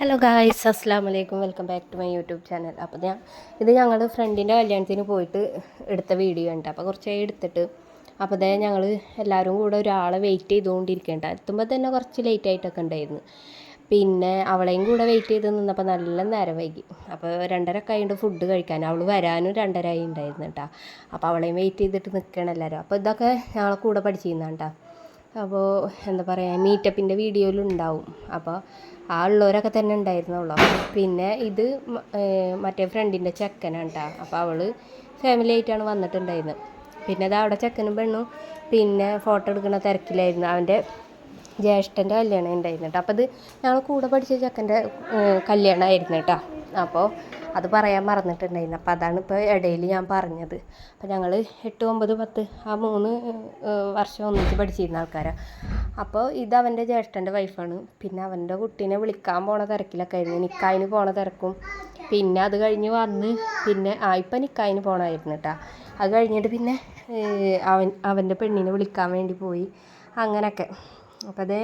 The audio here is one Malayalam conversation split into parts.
ഹലോ ഗായ്സ് അസ്സാം വലൈക്കും welcome back to my YouTube channel അപ്പോൾ ഞാൻ ഇത് ഞങ്ങൾ ഫ്രണ്ടിന്റെ കല്യാണത്തിന് പോയിട്ട് എടുത്ത വീഡിയോ ഉണ്ട് അപ്പോൾ കുറച്ചായി എടുത്തിട്ട് അപ്പോൾ അതേ ഞങ്ങൾ എല്ലാവരും കൂടെ ഒരാളെ വെയിറ്റ് ചെയ്തുകൊണ്ടിരിക്കേണ്ട എത്തുമ്പോൾ തന്നെ കുറച്ച് ലേറ്റ് ആയിട്ടൊക്കെ ഉണ്ടായിരുന്നു. പിന്നെ അവളെയും കൂടെ വെയിറ്റ് ചെയ്ത് നിന്നപ്പോൾ നല്ല നേരം വൈകി. അപ്പോൾ രണ്ടര കഴിഞ്ഞിട്ട് ഫുഡ് കഴിക്കാൻ. അവൾ വരാനും രണ്ടര ആയി ഉണ്ടായിരുന്നു കേട്ടോ അപ്പോൾ അവളെയും വെയിറ്റ് ചെയ്തിട്ട് നിൽക്കണം എല്ലാവരും അപ്പോൾ ഇതൊക്കെ ഞങ്ങളെ കൂടെ പഠിച്ചിരുന്നാണ് കേട്ടോ അപ്പോൾ എന്താ പറയുക മീറ്റപ്പിന്റെ വീഡിയോയിലുണ്ടാവും. അപ്പോൾ ആ ഉള്ളവരൊക്കെ തന്നെ ഉണ്ടായിരുന്നുള്ളൂ. പിന്നെ ഇത് മറ്റേ ഫ്രണ്ടിന്റെ ചെക്കനാണ് കേട്ടോ അപ്പോൾ അവൾ ഫാമിലി ആയിട്ടാണ് വന്നിട്ടുണ്ടായിരുന്നത്. പിന്നെ അത് അവിടെ ചെക്കനും പെണ്ണും പിന്നെ ഫോട്ടോ എടുക്കുന്ന തിരക്കിലായിരുന്നു. അവന്റെ ജ്യേഷ്ഠന്റെ കല്യാണം ഉണ്ടായിരുന്നു കേട്ടോ അപ്പോൾ അത് ഞങ്ങൾ കൂടെ പഠിച്ച ചെക്കന്റെ കല്യാണമായിരുന്നു കേട്ടോ. അപ്പോൾ അത് പറയാൻ മറന്നിട്ടുണ്ടായിരുന്നു. അപ്പോൾ അതാണ് ഇപ്പോൾ ഇടയിൽ ഞാൻ പറഞ്ഞത്. അപ്പോൾ ഞങ്ങൾ എട്ട് ഒമ്പത് പത്ത് ആ മൂന്ന് വർഷം ഒന്നിച്ച് പഠിച്ചിരുന്ന ആൾക്കാരാണ് അപ്പോൾ ഇത് അവന്റെ ജ്യേഷ്ഠന്റെ വൈഫാണ് പിന്നെ അവന്റെ കുട്ടീനെ വിളിക്കാൻ പോണ തിരക്കിലൊക്കെ ആയിരുന്നു. നിക്കായിന് പോണ തിരക്കും. പിന്നെ അത് കഴിഞ്ഞ് വന്ന് പിന്നെ ആ ഇപ്പം നിക്കായിന് പോണമായിരുന്നു കേട്ടോ. അത് കഴിഞ്ഞിട്ട് പിന്നെ അവൻ അവന്റെ പെണ്ണിനെ വിളിക്കാൻ വേണ്ടി പോയി അങ്ങനെയൊക്കെ. അപ്പോൾ അതേ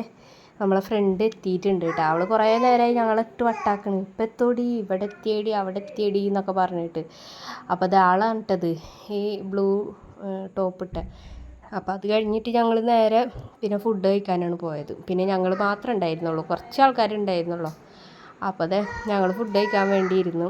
നമ്മളെ ഫ്രണ്ട് എത്തിയിട്ടുണ്ട് കേട്ടോ അവൾ കുറേ നേരമായി ഞങ്ങളെ ഇട്ട് വട്ടാക്കണ്. ഇപ്പം എത്തോടി? ഇവിടെ എത്തിയടി അവിടെ എത്തിയടി എന്നൊക്കെ പറഞ്ഞിട്ട്. അപ്പോൾ അത് ആളാണ് ഇട്ടത് ഈ ബ്ലൂ ടോപ്പ് ഇട്ട. അപ്പോൾ അത് കഴിഞ്ഞിട്ട് ഞങ്ങൾ നേരെ പിന്നെ ഫുഡ് കഴിക്കാനാണ് പോയത്. പിന്നെ ഞങ്ങൾ മാത്രം ഉണ്ടായിരുന്നുള്ളൂ. കുറച്ച് ആൾക്കാരുണ്ടായിരുന്നുള്ളൂ അപ്പോൾ അതെ ഞങ്ങൾ ഫുഡ് കഴിക്കാൻ വേണ്ടിയിരുന്നു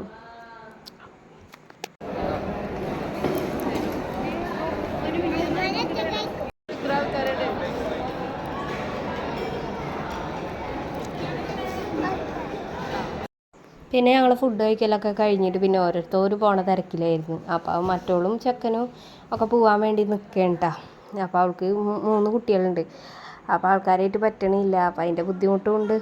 പിന്നെ ഞങ്ങൾ ഫുഡ് കഴിക്കലൊക്കെ കഴിഞ്ഞിട്ട് പിന്നെ ഓരോരുത്തർ പോണ തിരക്കിലായിരുന്നു. അപ്പോൾ മറ്റോളും ചെക്കനും ഒക്കെ പോകാൻ വേണ്ടി നിൽക്കേണ്ട അപ്പോൾ അവൾക്ക് മൂന്ന് കുട്ടികളുണ്ട്. അപ്പോൾ ആൾക്കാരായിട്ട് പറ്റണില്ല. അപ്പോൾ അതിന്റെ ബുദ്ധിമുട്ടുമുണ്ട്.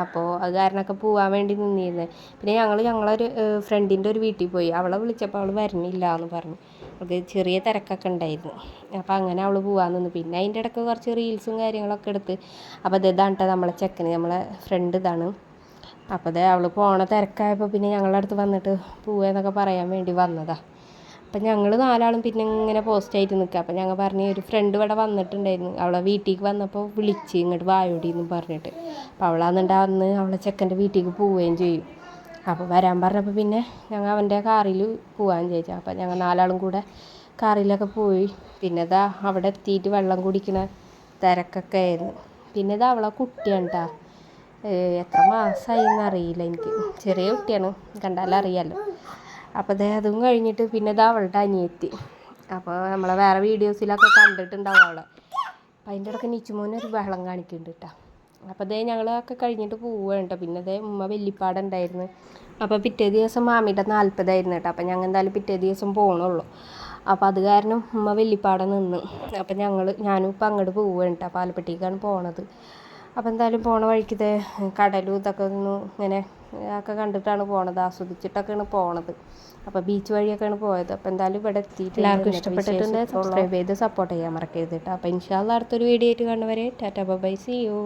അപ്പോൾ അത് കാരണമൊക്കെ പോകാൻ വേണ്ടി നിന്നിരുന്നത് പിന്നെ ഞങ്ങൾ ഞങ്ങളൊരു ഫ്രണ്ടിന്റെ ഒരു വീട്ടിൽ പോയി. അവളെ വിളിച്ചപ്പോൾ അവൾ വരണില്ല എന്ന് പറഞ്ഞു. അവൾക്ക് ചെറിയ തിരക്കൊക്കെ ഉണ്ടായിരുന്നു. അപ്പോൾ അങ്ങനെ അവൾ പോകാൻ നിന്ന്. പിന്നെ അതിന്റെ ഇടയ്ക്ക് കുറച്ച് റീൽസും കാര്യങ്ങളൊക്കെ എടുത്ത്. അപ്പോൾ അത് ഇതാണ് നമ്മളെ ചെക്കന്. നമ്മളെ ഫ്രണ്ട് ഇതാണ്. അപ്പോൾ ദേ അവൾ പോണ തിരക്കായപ്പോൾ പിന്നെ ഞങ്ങളുടെ അടുത്ത് വന്നിട്ട് പോവാന്നൊക്കെ പറയാൻ വേണ്ടി വന്നതാ. അപ്പം ഞങ്ങൾ നാലാളും പിന്നെ ഇങ്ങനെ പോസ്റ്റ് ആയിട്ട് നിൽക്കുക അപ്പം ഞങ്ങൾ പറഞ്ഞ് ഒരു ഫ്രണ്ട് ഇവിടെ വന്നിട്ടുണ്ടായിരുന്നു. അവളെ വീട്ടിലേക്ക് വന്നപ്പോൾ വിളിച്ച് ഇങ്ങോട്ട് വായോടി എന്ന് പറഞ്ഞിട്ട്. അപ്പോൾ അവളാന്നുണ്ട് അന്ന് അവളെ ചെക്കന്റെ വീട്ടിലേക്ക് പോവുകയും ചെയ്യും. അപ്പോൾ വരാൻ പറഞ്ഞപ്പോൾ പിന്നെ ഞങ്ങൾ അവന്റെ കാറിൽ പോവാൻ ചോദിച്ചു അപ്പം ഞങ്ങൾ നാലാളും കൂടെ കാറിലൊക്കെ പോയി. പിന്നെ ഇതാ അവിടെ എത്തിയിട്ട് വെള്ളം കുടിക്കുന്ന തിരക്കൊക്കെ ആയിരുന്നു. പിന്നെ ഇത് അവളെ കുട്ടിയാണ് കേട്ടോ എത്ര മാസമായി എന്നറിയില്ല എനിക്ക്. ചെറിയ കുട്ടിയാണ്. കണ്ടാലും അറിയാമല്ലോ അപ്പോൾ അതേ അതും കഴിഞ്ഞിട്ട് പിന്നെ ഇതാ അവളുടെ അനിയത്തി. അപ്പോൾ നമ്മളെ വേറെ വീഡിയോസിലൊക്കെ കണ്ടിട്ടുണ്ടാവും അവളെ. അപ്പം അതിന്റെ ഇടയ്ക്ക് നിച്ചുമോനെ ഒരു ബഹളം കാണിക്കുന്നുണ്ട് കേട്ടോ. അപ്പോൾ അതേ ഞങ്ങളൊക്കെ കഴിഞ്ഞിട്ട് പോവുകയാണ് കേട്ടോ. പിന്നെ അതേ ഉമ്മ വെല്ലിപ്പാടുണ്ടായിരുന്നു. അപ്പോൾ പിറ്റേ ദിവസം മാമിയുടെ നാൽപ്പതായിരുന്നു കേട്ടോ. അപ്പോൾ ഞങ്ങൾ എന്തായാലും പിറ്റേ ദിവസം പോകണുള്ളൂ അപ്പോൾ അത് കാരണം ഉമ്മ വെല്ലിപ്പാടെ നിന്ന്. അപ്പോൾ ഞങ്ങൾ ഞാനും ഇപ്പം അങ്ങോട്ട് പോവുകയാണ് കേട്ടോ. പാലപ്പെട്ടിക്കാണ് പോണത്. അപ്പോൾ എന്തായാലും പോണ വഴിക്ക് ഇത് കടലും ഇതൊക്കെ ഒന്ന് ഇങ്ങനെ ഒക്കെ കണ്ടിട്ടാണ് പോണത്. ആസ്വദിച്ചിട്ടൊക്കെയാണ് പോണത്. അപ്പോൾ ബീച്ച് വഴിയൊക്കെയാണ് പോയത്. അപ്പോൾ എന്തായാലും ഇവിടെ എത്തിയിട്ട് എല്ലാവർക്കും ഇഷ്ടപ്പെട്ടിട്ടുണ്ട്. സബ്സ്ക്രൈബ് ചെയ്ത് സപ്പോർട്ട് ചെയ്യാൻ മറക്കരുത് കേട്ടോ അപ്പോൾ ഇൻഷാല്ല അടുത്തൊരു വീഡിയോ ആയിട്ട് കാണുന്നവരെ ടാറ്റാ ബൈ സി യു